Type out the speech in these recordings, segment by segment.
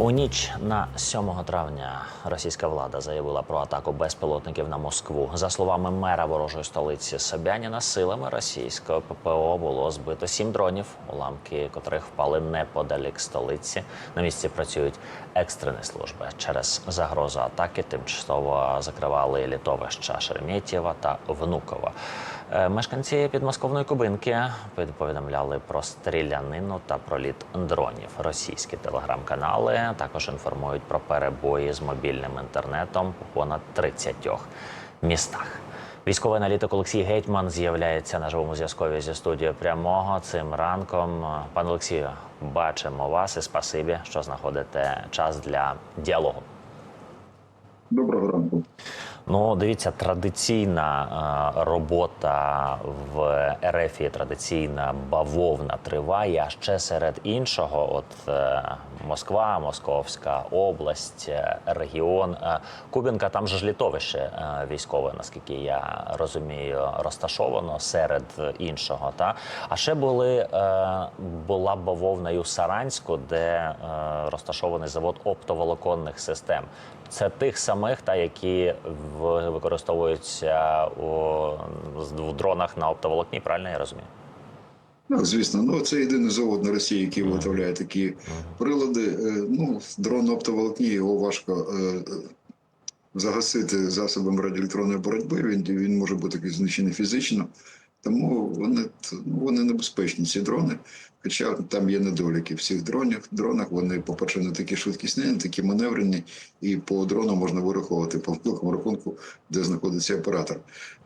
У ніч на 7 травня російська влада заявила про атаку безпілотників на Москву. За словами мера ворожої столиці Собяніна, силами російського ППО було збито сім дронів, уламки котрих впали неподалік столиці. На місці працюють екстрені служби. Через загрозу атаки тимчасово закривали літовища Шереметьєва та Внуково. Е, Мешканці підмосковної Кубинки повідомляли про стрілянину та проліт дронів. Російські телеграм-канали також інформують про перебої з мобільним інтернетом у понад 30 містах. Військовий аналітик Олексій Гетьман з'являється на живому зв'язкові зі студією прямого цим ранком. Пане Олексію, бачимо вас і спасибі, що знаходите час для діалогу. Доброго ранку. Ну, дивіться, традиційна е, робота в РФ, традиційна бавовна триває. А ще серед іншого, от е, Москва, Московська область, е, регіон Кубінка, там же ж літовище військове, наскільки я розумію, розташовано серед іншого. Та а ще були була бавовна і у Саранську, де розташований завод оптоволоконних систем. Це тих самих, та які використовуються у в дронах на оптоволокні. Правильно я розумію? Ну, звісно, ну це єдиний завод на Росії, який виготовляє такі прилади. Е, Ну, дрон на оптоволокні його важко е, загасити засобами радіоелектронної боротьби. Він, він може бути знищений фізично. Тому вони, ну, вони небезпечні, ці дрони. Хоча там є недоліки всіх дронах. Дронах вони, по-перше, не такі швидкісні, не такі маневрені, і по дрону можна вираховувати по великому рахунку, де знаходиться оператор.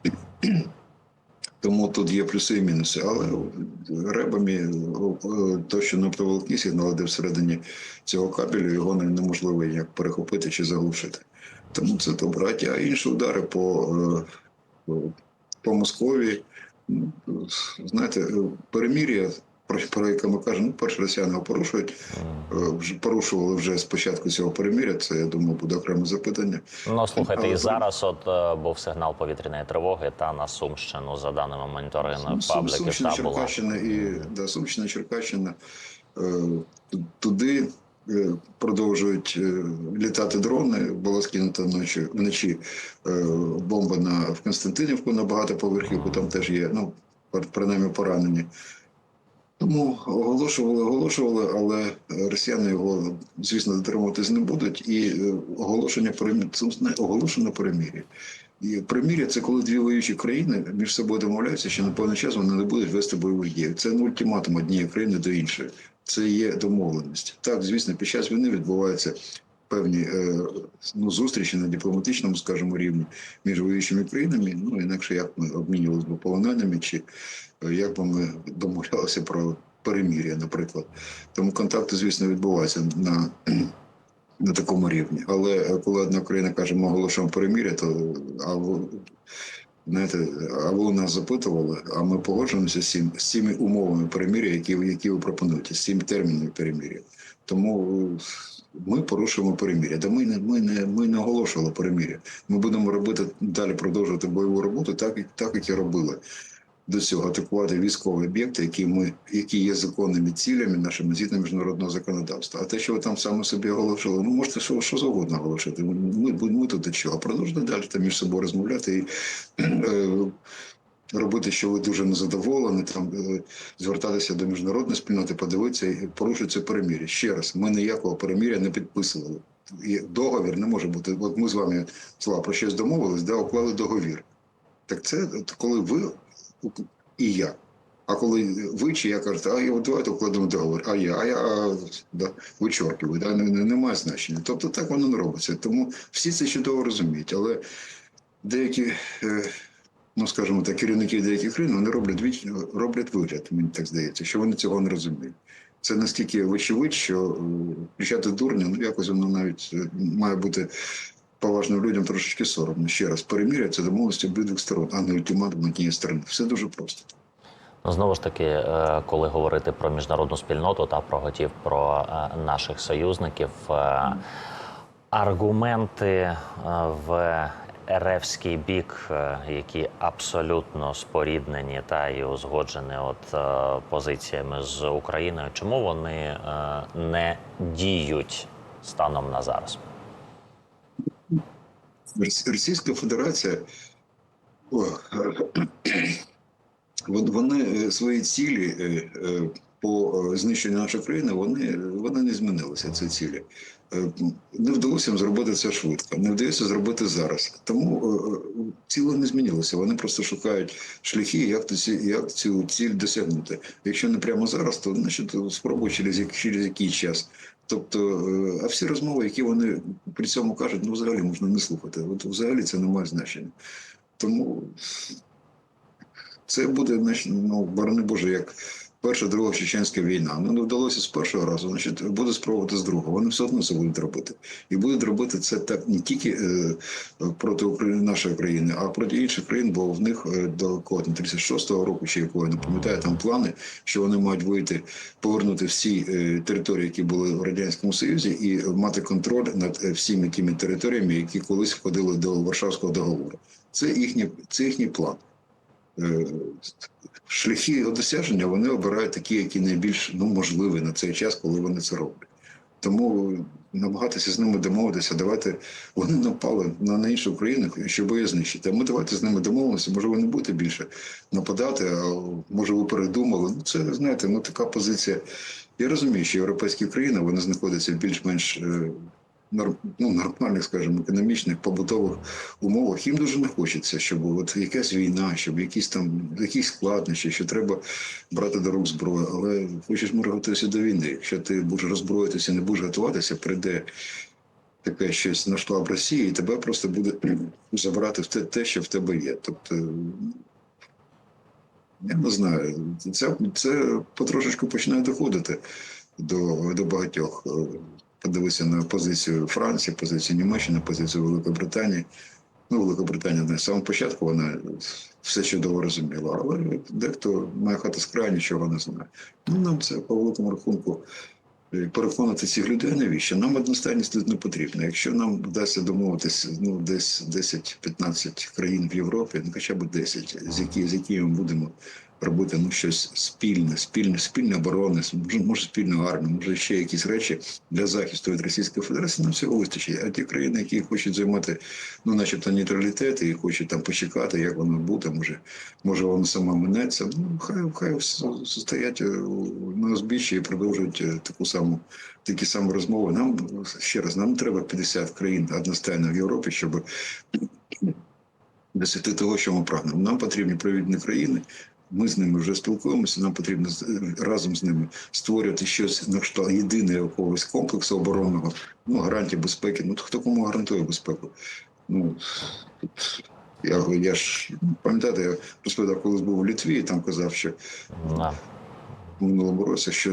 Тому тут є плюси і мінуси. Але ребами то, що на оптоволокні сигнал, де всередині цього кабелю, його неможливо як перехопити чи заглушити. Тому це добре. А інші удари по, е, по Москові, знаєте, е, перемір'я, про, про яке ми кажемо, ну, перше росіяни його порушують, е, порушували вже з початку цього перемір'я. Це я думаю, буде окреме запитання. Ну слухайте, Але і зараз от е, був сигнал повітряної тривоги та на Сумщину за даними моніторингу Сум- пабліків. Сумщина, Та була Черкащина і да, Сумщина, Черкащина продовжують е, літати дрони. Була скинута вночі вночі е, бомба на в Константинівку на багатоповерхівку. Там теж є, ну принаймні поранені. Тому оголошували, оголошували, але росіяни його, звісно, дотримуватись не будуть. І е, оголошення оголошено перемір'я. І примір'я це коли дві воюючі країни між собою домовляються, що на певний час вони не будуть вести бойових дій. Це не ультиматум однієї країни до іншої. Це є домовленість. Так, звісно, під час війни відбуваються певні е, ну, зустрічі на дипломатичному, скажімо, рівні між воюючими країнами. Ну інакше як ми обмінювалися б полоненими, чи е, як би ми домовлялися про перемір'я, наприклад. Тому контакти, звісно, відбуваються на на такому рівні. Але е, коли одна країна каже, ми оголошуємо перемір'я, то а знаєте, або нас запитували, а ми погоджуємося з, цим, з цими умовами перемір'я, які, які ви пропонуєте, з цим терміном перемір'я. Тому е, ми порушуємо перемір'я. Да ми не ми не ми не оголошували перемір'я. Ми будемо робити далі, продовжувати бойову роботу, так так як і робили до цього атакувати військові об'єкти, які ми які є законними цілями нашими згідно міжнародного законодавства. А те, що ви там саме собі оголошували, ну можете що, що завгодно оголошувати. Ми, ми тут до чого. Продовжуйте далі там між собою розмовляти і е, робити, що ви дуже незадоволені, там е, звертатися до міжнародної спільноти, подивитися і порушити це перемір'я. Ще раз, ми ніякого перемір'я не підписували. І договір не може бути. От ми з вами слава про щось домовились, де уклали договір. Так це коли ви і я. А коли ви чи я кажете, а я давайте укладемо договор, а я, а я а, да, вичоркую, да, не, не, немає значення. Тобто так воно не робиться. Тому всі це чудово розуміють. Але деякі, е, ну скажімо так, керівники деяких країн вони роблять роблять вигляд, мені так здається, що вони цього не розуміють. Це настільки вочевидь, що е, включати дурня, ну якось воно навіть е, має бути поважним людям трошечки соромно. Ще раз, перемір'я це домовленості обидвих сторон, а не ультиматум однієї сторони. Все дуже просто. Ну, Знову ж таки, е, коли говорити про міжнародну спільноту та про готів про е, наших союзників, е, аргументи в РФський бік, які абсолютно споріднені та і узгоджені от позиціями з Україною, чому вони не діють станом на зараз? Рос- Російська Федерація о, вони е, свої цілі е, е, по знищенню нашої країни вони, вони не змінилися. Ці цілі не вдалося їм зробити це швидко, не вдається зробити зараз. Тому е, е, ціле не змінилося. Вони просто шукають шляхи, як ці- як цю ціль досягнути. Якщо не прямо зараз, то значить спробують через, через який час. Тобто, е, а всі розмови, які вони при цьому кажуть, ну взагалі можна не слухати. От взагалі це не має значення. Тому це буде, ну, борони Боже, як перша, друга чеченська війна. Ну не вдалося з першого разу, значить, буде спробувати з другого. Вони все одно це будуть робити. І будуть робити це так не тільки е, проти України, нашої країни, а проти інших країн, бо в них е, до кого там 36-го року, чи якого я не пам'ятаю, там плани, що вони мають вийти, повернути всі е, території, які були в радянському Союзі, і мати контроль над е, всіми тими територіями, які колись входили до Варшавського договору. Це їхній, це їхній план. Е, Шляхи його досягнення вони обирають такі, які найбільш ну, можливі на цей час, коли вони це роблять. Тому намагатися з ними домовитися, давайте вони напали на, на іншу країну, щоб її знищити. А ми давайте з ними домовимося. Може, ви не будете більше нападати, а може ви передумали. Ну це знаєте, ну така позиція. Я розумію, що європейські країни вони знаходяться більш-менш е, ну, нормальних, скажімо, економічних побутових умовах. Їм дуже не хочеться, щоб от якась війна, щоб якісь там якісь складнощі, що треба брати до рук зброю. Але хочеш готуватися до війни. Якщо ти будеш роззброїтися, не будеш готуватися, прийде таке щось на штаб Росії, і тебе просто буде забирати в те, те, що в тебе є. Тобто. Я не знаю, це, це потрошечку починає доходити до, до багатьох. Подивися на позицію Франції, позицію Німеччини, позицію Великобританії. Ну, Великобританія на самому початку вона все чудово розуміла, але дехто має хати з краю нічого не знає. Ну, нам це по великому рахунку е, переконати цих людей, навіщо? Нам одностайність тут не потрібна. Якщо нам вдасться домовитися ну, десь 10-15 країн в Європі, ну хоча б 10, з які, з якими ми будемо робити ну, щось спільне, спільне, спільне оборони, може, спільну армію, може ще якісь речі для захисту від Російської Федерації, нам всього вистачить. А ті країни, які хочуть займати, ну, начебто, нейтралітет і хочуть там почекати, як воно буде, може, може воно сама минеться. Ну, хай, хай стоять е, на узбіччі і продовжують е, таку саму, такі самі розмови. Нам ще раз, нам треба 50 країн одностайно в Європі, щоб досягти того, що ми прагнемо. Нам потрібні провідні країни. Ми з ними вже спілкуємося. Нам потрібно з- разом з ними створювати щось на кшталт єдиного якогось комплексу оборонного, ну гарантії безпеки. Ну хто кому гарантує безпеку? Ну тут я, я ж пам'ятаєте, я розповідав, колись був у Літві, і там казав, що Да. минулому році, що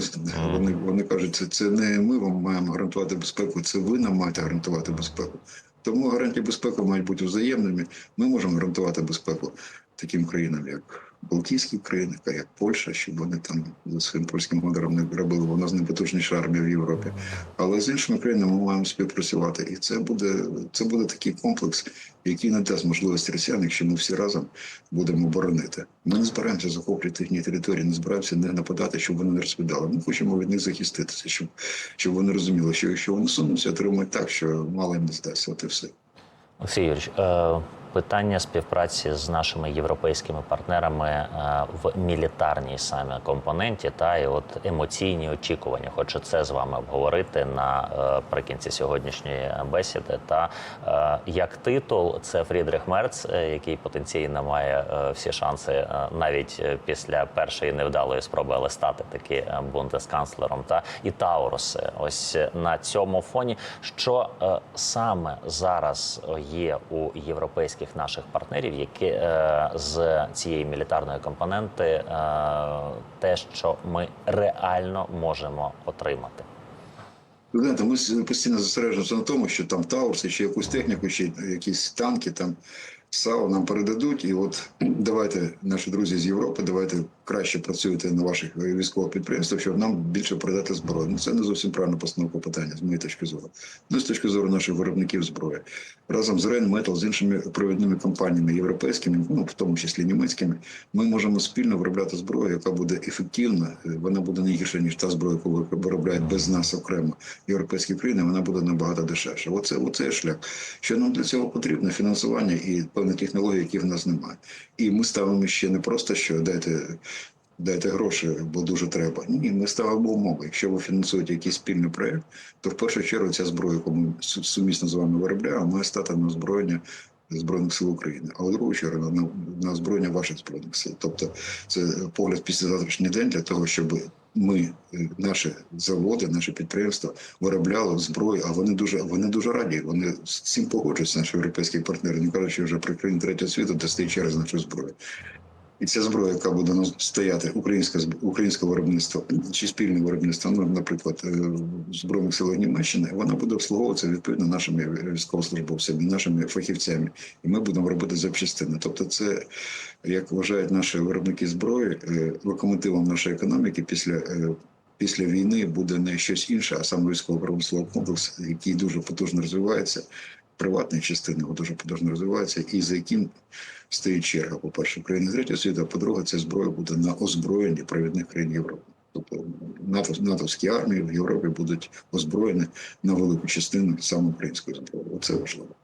вони, вони кажуть, це, це не ми вам маємо гарантувати безпеку, це ви нам маєте гарантувати безпеку. Тому гарантії безпеки мають бути взаємними. Ми можемо гарантувати безпеку таким країнам, як Балтійські країни, як Польща, щоб вони там за своїм польським моделем не робили. Вона з найпотужніша армія в Європі. Але з іншими країнами ми маємо співпрацювати. І це буде, це буде такий комплекс, який не дасть можливості росіян, якщо ми всі разом будемо боронити. Ми не збираємося захоплювати їхні території, не збираємося не нападати, щоб вони не розповідали. Ми хочемо від них захиститися, щоб, щоб вони розуміли, що якщо вони сунуться, отримають так, що мало їм не здасться. От і все. Олексій Юрійович, е, питання співпраці з нашими європейськими партнерами е, в мілітарній саме компоненті та і от емоційні очікування. Хочу це з вами обговорити наприкінці сьогоднішньої бесіди. Та е, як титул, це Фрідрих Мерц, е, який потенційно має е, всі шанси е, навіть е, після першої невдалої спроби, але стати таки е, бундесканцлером. Та і Тауруси. Ось е, на цьому фоні, що е, саме зараз є у європейських наших партнерів, які е, з цієї мілітарної компоненти, е, те, що ми реально можемо отримати. Ви ми постійно зосереджуємося на тому, що там Таурси, чи якусь техніку, чи якісь танки там САУ нам передадуть. І от давайте, наші друзі з Європи, давайте краще працюєте на ваших військових підприємствах, щоб нам більше продати зброю. Ну це не зовсім правильна постановка питання з моєї точки зору. Ну з точки зору наших виробників зброї разом з Rheinmetall, з іншими провідними компаніями європейськими, ну в тому числі німецькими, ми можемо спільно виробляти зброю, яка буде ефективна. Е, Вона буде не гірша ніж та зброя, яку виробляють без нас окремо європейські країни. Вона буде набагато дешевша. Оце оце шлях. Що нам для цього потрібно? Фінансування і певні технології, які в нас немає. І ми ставимо ще не просто що дайте. Дайте гроші, бо дуже треба. Ні, ми ставимо умови. Якщо ви фінансуєте якийсь спільний проект, то в першу чергу ця зброя, яку ми сумісно з вами виробляємо, має стати на озброєння Збройних сил України, а у другу чергу на, на озброєння ваших збройних сил. Тобто це погляд після завтрашній день для того, щоб ми, е, наші заводи, наші підприємства виробляли зброю, а вони дуже вони дуже раді. Вони з цим погоджуються, наші європейські партнери, не кажучи вже про країни третього світу, де через нашу зброю. І ця зброя, яка буде стояти, українське українське виробництво чи спільне виробництво, ну, наприклад, е, збройних сил Німеччини, вона буде обслуговуватися відповідно нашими військовослужбовцями, нашими фахівцями, і ми будемо робити запчастини. Тобто, це як вважають наші виробники зброї, е, локомотивом нашої економіки після. е, Після війни буде не щось інше, а саме військово-промисловий комплекс, який дуже потужно розвивається, приватні частини його дуже потужно розвиваються, і за яким стоїть черга, по-перше, країни третього світу, а по-друге, ця зброя буде на озброєнні провідних країн Європи. Тобто НАТО, натовські армії в Європі будуть озброєні на велику частину саме української зброї. Оце важливо.